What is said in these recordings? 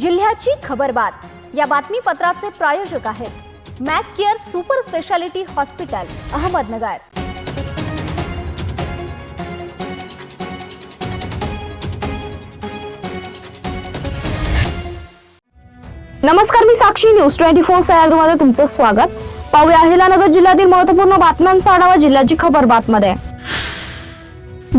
जिल्ह्याची खबरबात या बातमीपत्राचे प्रायोजक आहेत Mac care super speciality hospital Ahmednagar. नमस्कार मी साक्षी. न्यूज ट्वेंटी फोर सह्याद्रीमध्ये तुमचं स्वागत. पाहूया अहिलानगर जिल्ह्यातील महत्त्वपूर्ण बातम्यांचा आढावा जिल्ह्याची खबर बातमध्ये.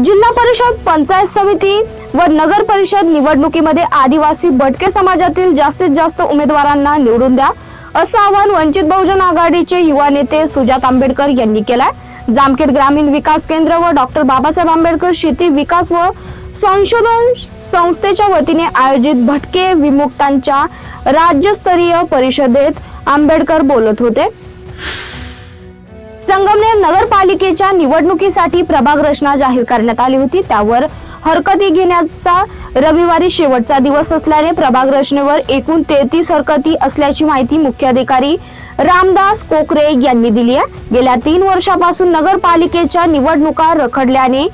जिल्हा परिषद पंचायत समिती व नगर परिषद निवडणुकीमध्ये आदिवासी भटके समाजातील जास्तीत जास्त उमेदवारांना निवडून द्या असं आवाहन वंचित बहुजन आघाडीचे युवा नेते सुजात आंबेडकर यांनी केलंय. जामखेड ग्रामीण विकास केंद्र व डॉक्टर बाबासाहेब आंबेडकर शेती विकास व संशोधन संस्थेच्या वतीने आयोजित भटके विमुक्तांच्या राज्यस्तरीय परिषदेत आंबेडकर बोलत होते. संगमनेर नगरपालिकेच्या निवडणुकीसाठी प्रभाग रचना जाहीर करण्यात आली होती त्यावर हरकती घेण्याचा रविवारी शेवटचा दिवस असल्याने प्रभाग रचनेवर एकूण तेहतीस हरकती असल्याची माहिती मुख्याधिकारी रामदास कोकरे यांनी दिली आहे. गेल्या तीन वर्षापासून नगरपालिकेच्या निवडणुका रखडल्याने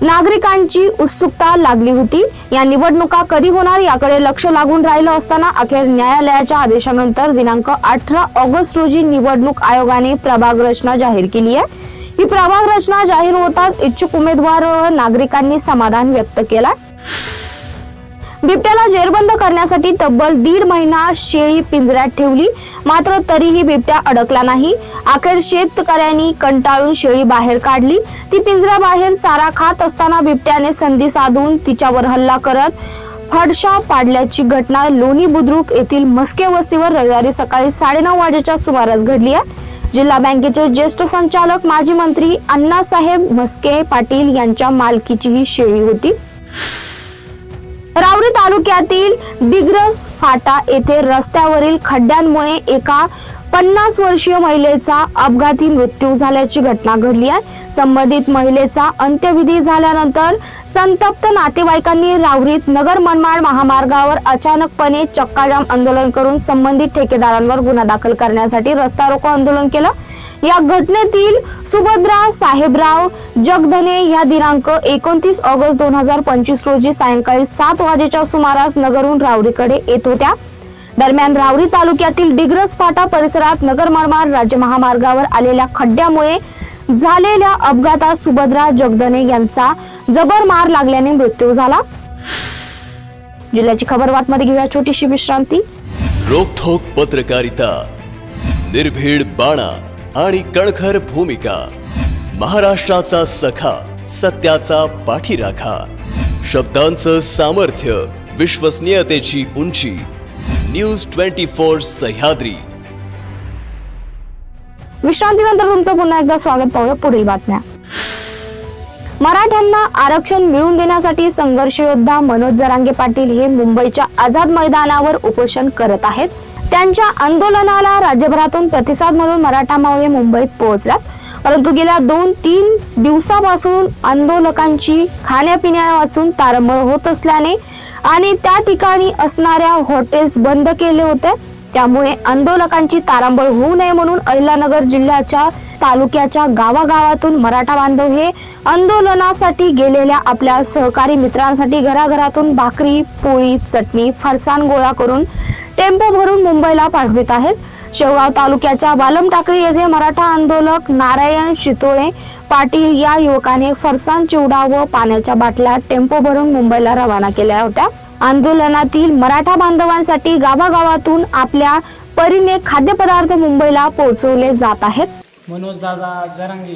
नागरिकांची उत्सुकता लागली होती. या निवडणुका कधी होणार याकडे लक्ष लागून राहिलं असताना अखेर न्यायालयाच्या आदेशानंतर दिनांक अठरा ऑगस्ट रोजी निवडणूक आयोगाने प्रभाग रचना जाहीर केली आहे. ही प्रभाग रचना जाहीर होताच इच्छुक उमेदवार नागरिकांनी समाधान व्यक्त केला. बिबट्याला जेरबंद करण्यासाठी तब्बल दीड महिना शेळी पिंजऱ्यात ठेवली मात्र तरीही बिबट्या अडकला नाही. अखेर शेतकऱ्यांनी कंटाळून शेळी बाहेर काढली. ती पिंजऱ्याबाहेर चारा खात असताना बिबट्याने संधी साधून तिच्यावर हल्ला करत फडशा पाडल्याची घटना लोणी बुद्रुक येथील मस्के वस्तीवर रविवारी सकाळी साडेनऊ वाजेच्या सुमारास घडली आहे. जिल्हा बँकेचे ज्येष्ठ संचालक माजी मंत्री अण्णासाहेब म्हस्के पाटील यांच्या मालकीची ही शेळी होती. रावरी तालुक्यातील डिग्रस फाटा येथे रस्त्यावरील खड्ड्यांमुळे एका पन्नास वर्षीय महिलेचा अपघाती मृत्यू झाल्याची घटना घडली आहे. संबंधित महिलेचा अंत्यविधी झाल्यानंतर संतप्त नातेवाईकांनी रावरीत नगर मनमाड महामार्गावर अचानकपणे चक्काजाम आंदोलन करून संबंधित ठेकेदारांवर गुन्हा दाखल करण्यासाठी रस्ता रोको आंदोलन केलं. या घटनेतील सुभद्रा साहेबराव जगधने या दिनांक एकोणतीस ऑगस्ट दोन हजार पंचवीस रोजी सायंकाळी सात वाजेच्या सुमारास नगरहून रावरीकडे येत होत्या. दरम्यान रावरी तालुक्यातील डिग्रस फाटा परिसरात नगर मनमाड राज्य महामार्गावर आलेल्या खड्ड्यामुळे झालेल्या अपघातात सुभद्रा जगदने यांचा जबर मार लागल्याने मृत्यू झाला. जिल्ह्याची खबर बातमध्ये घेऊया छोटीशी विश्रांती. रोखोक पत्रकारिता निर्भीड बाणा आणि कणखर भूमिका महाराष्ट्राचा सखा सत्याचा पाठीराखा शब्दांचं सामर्थ्य विश्वसनीयतेची उंची न्यूज ट्वेंटी फोर सह्याद्री. विश्रांतीनंतर तुमचं पुन्हा एकदा स्वागत पाहूया पुढील बातम्या. मराठ्यांना आरक्षण मिळवून देण्यासाठी संघर्ष योद्धा मनोज जरांगे पाटील हे मुंबईच्या आझाद मैदानावर उपोषण करत आहेत. त्यांच्या आंदोलनाला राज्यभरातून प्रतिसाद म्हणून मराठा मावळे मुंबईत पोहोचल्यात. परंतु गेल्या दोन तीन दिवसापासून आंदोलकांची खाण्यापिण्या वाचून तारंबळ होत असल्याने आणि त्या ठिकाणी असणाऱ्या हॉटेल्स बंद केले होते. त्यामुळे आंदोलकांची तारांबळ होऊ नये म्हणून अहिलानगर जिल्ह्याच्या तालुक्याच्या गावागावातून मराठा बांधव हे आंदोलनासाठी गेलेल्या आपल्या सहकारी मित्रांसाठी घराघरातून भाकरी पोळी चटणी फरसाण गोळा करून टेम्पो भरून मुंबईला पाठवित आहेत. शेवगाव तालुक्याच्या बालमटाकळी येथे मराठा आंदोलक नारायण शितोळे पाटील या युवकाने फरसाण चिवडा व पाण्याच्या बाटल्या टेम्पो भरून मुंबईला रवाना केल्या होत्या. आंदोलनातील मराठा बांधवांसाठी गावागावातून आपल्या परीने खाद्यपदार्थ मुंबईला पोहोचवले जात आहेत. मनोज दादा जरांगे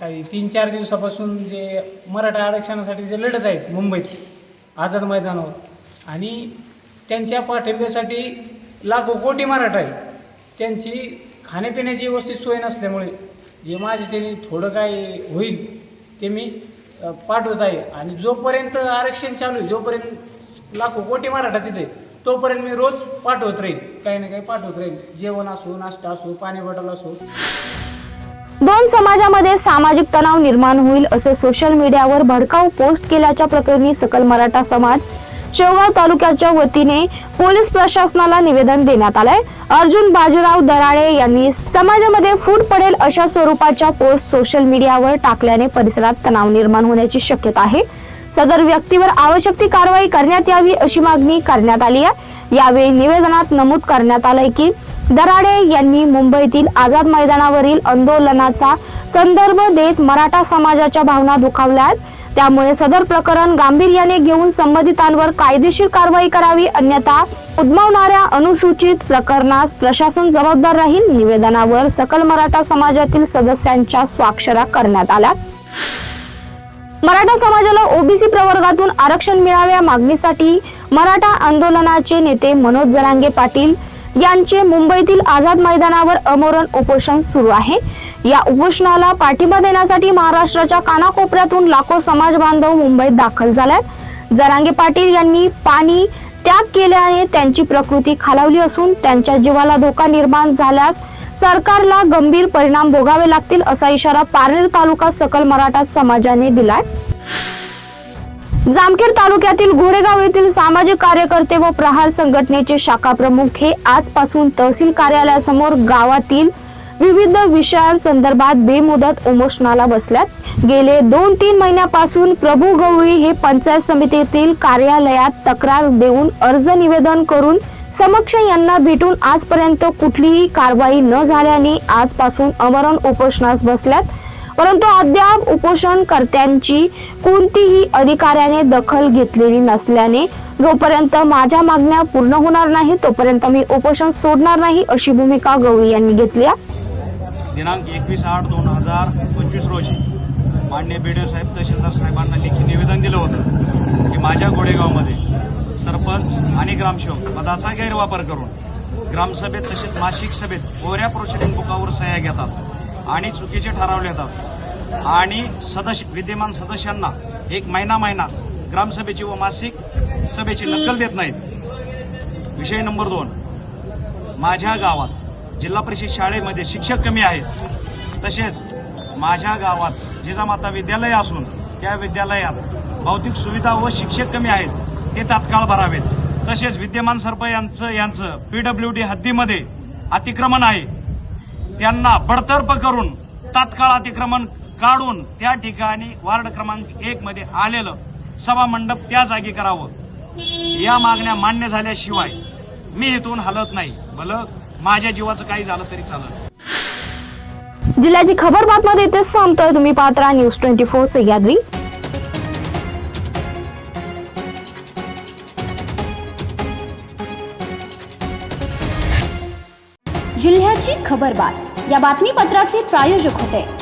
काही तीन चार दिवसापासून जे मराठा आरक्षणासाठी जे लढत आहेत मुंबईत आझाद मैदानावर आणि त्यांच्या पाठिंब्यासाठी लाखो कोटी मराठा आहेत. त्यांची खाण्यापिण्याची व्यवस्थित सोय नसल्यामुळे जे माझे त्यांनी थोडं काय होईल ते मी पाठवत आहे. आणि जोपर्यंत आरक्षण चालू आहे जोपर्यंत लाखो कोटी मराठा तिथे तोपर्यंत मी रोज पाठवत राहील काही ना काही पाठवत राहील जेवण असो नाश्ता असो पाणी बॉटल असो. दोन समाजामध्ये सामाजिक तणाव निर्माण होईल असे सोशल मीडियावर भडकाऊ पोस्ट केल्याच्या प्रकरणी सकल मराठा समाज शेवगाव तालुक्याच्या वतीने पोलीस प्रशासनाला निवेदन देण्यात आलंय. अर्जुन बाजीराव दराळे यांनी समाजामध्ये फूट पडेल अशा स्वरूपाच्या पोस्ट सोशल मीडियावर टाकल्याने परिसरात तणाव निर्माण होण्याची शक्यता आहे. सदर व्यक्तीवर आवश्यक ती कारवाई करण्यात यावी अशी मागणी करण्यात आली आहे. यावेळी निवेदनात नमूद करण्यात आलंय की दराडे यांनी मुंबईतील आझाद मैदानावरील आंदोलनाचा संदर्भ देत मराठा समाजाच्या भावना दुखावल्या आहेत. त्यामुळे सदर प्रकरण गांभीर्याने घेऊन संबंधितांवर कायदेशीर कारवाई करावी अन्यथा उद्भवणाऱ्या अनुसूचित प्रकरणास प्रशासन जबाबदार राहील. निवेदनावर सकल मराठा समाजातील सदस्यांच्या स्वाक्षऱ्या करण्यात आल्या. मराठा समाजाला ओबीसी प्रवर्गातून आरक्षण मिळावे या मागणीसाठी मराठा आंदोलनाचे नेते मनोज जरांगे पाटील यांचे मुंबईतील आझाद मैदानावर अमरण उपोषण सुरू आहे. या उपोषणाला पाठिंबा देण्यासाठी महाराष्ट्राच्या कानाकोपऱ्यातून लाखो समाज बांधव मुंबईत दाखल झाल्यात. जरांगे पाटील यांनी पाणी त्याग केल्याने त्यांची प्रकृती खालावली असून त्यांच्या जीवाला धोका निर्माण झाल्यास सरकारला गंभीर परिणाम भोगावे लागतील असा इशारा पारनेर तालुका सकल मराठा समाजाने दिलाय. जामखेड तालुक्यातील घोडेगाव येथील सामाजिक कार्यकर्ते व प्रहार संघटनेचे शाखा प्रमुख हे आजपासून तहसील कार्यालयासमोर गावातील विविध विषयांसंदर्भात बेमुदत उपोषणाला बसल्यात. गेले दोन तीन महिन्यापासून प्रभू गवळी हे पंचायत समितीतील कार्यालयात तक्रार देऊन अर्ज निवेदन करून समक्ष यांना भेटून आजपर्यंत कुठलीही कारवाई न झाल्याने आजपासून अमरण उपोषणास बसल्यात. परंतु अद्याप उपोषणकर्त्यांची कोणतीही अधिकाऱ्याने दखल घेतलेली नसल्याने जोपर्यंत माझ्या मागण्या पूर्ण होणार नाही तोपर्यंत मी उपोषण सोडणार नाही अशी भूमिका गवळी यांनी घेतली दिनांक एकवीस आठ दोन हजार पंचवीस रोजी मान्य बीडीओ साहेब तहसीलदार साहेबांना लेखी निवेदन दिलं होतं की माझ्या गोडेगावमध्ये सरपंच आणि ग्रामसेवक पदाचा गैरवापर करून ग्रामसभेत तसेच मासिक सभेत कोऱ्या प्रोसिडिंग बुकावर सह्या घेतात आणि चुकीचे ठरावले जातात आणि सदस्य विद्यमान सदस्यांना एक महिना महिना ग्रामसभेची व मासिक सभेची नक्कल देत नाहीत. विषय नंबर दोन. माझ्या गावात जिल्हा परिषद शाळेमध्ये शिक्षक कमी आहेत. तसेच माझ्या गावात जिजामाता विद्यालय असून त्या विद्यालयात भौतिक सुविधा व शिक्षक कमी आहेत. ते तात्काळ भरावेत. तसेच विद्यमान सरप यांचं यांचं पीडब्ल्यू डी हद्दीमध्ये अतिक्रमण आहे. त्यांना बडतर्फ करून तात्काळ अतिक्रमण काढून त्या ठिकाणी वार्ड क्रमांक एक मध्ये आलेलं सभा मंडप त्या जागी करावं. या मागण्या मान्य झाल्याशिवाय मी इथून हलत नाही. भलं माझ्या जीवाचं काही झालं तरी चालत जिल्ह्याची खबर बातमध्ये तेच सांगतोय. तुम्ही पात्रा न्यूज ट्वेंटी फोर सह्याद्री. जिल्ह्याची खबर बात. या बातमीपत्राचे प्रायोजक होते.